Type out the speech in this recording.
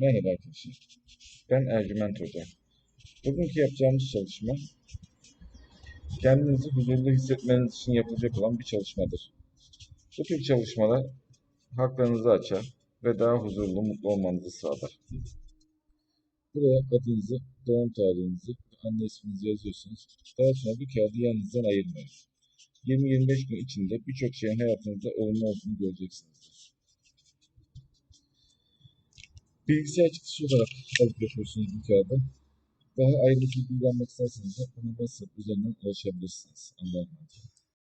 Merhaba arkadaşlar. Ben Ercüment Hoca. Bugünkü yapacağımız çalışma kendinizi huzurlu hissetmeniz için yapılacak olan bir çalışmadır. Bu tür çalışmalar haklarınızı açar ve daha huzurlu, mutlu olmanızı sağlar. Buraya adınızı, doğum tarihinizi ve anne isminizi yazıyorsunuz. Daha sonra bu kağıdı yanınızdan ayırmayın. 20-25 gün içinde birçok şeyin hayatınızda olumlu olduğunu göreceksinizdir. Bilgisayar çıktısı olarak alıp yapıyorsunuz bu kağıdı. Daha ayrıntılı bilgi almak isterseniz de bana WhatsApp üzerinden ulaşabilirsiniz. Allah'a.